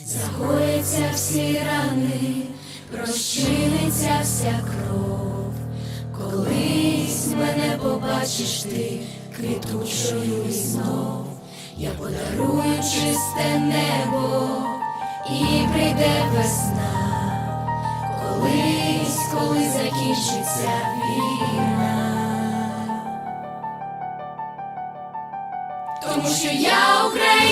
загояться всі рани, розчиниться вся кров. Колись мене побачиш ти квітучою знов, я подарую чисте небо і прийде весна. Колись, коли закінчиться війна. Тому що я Україна,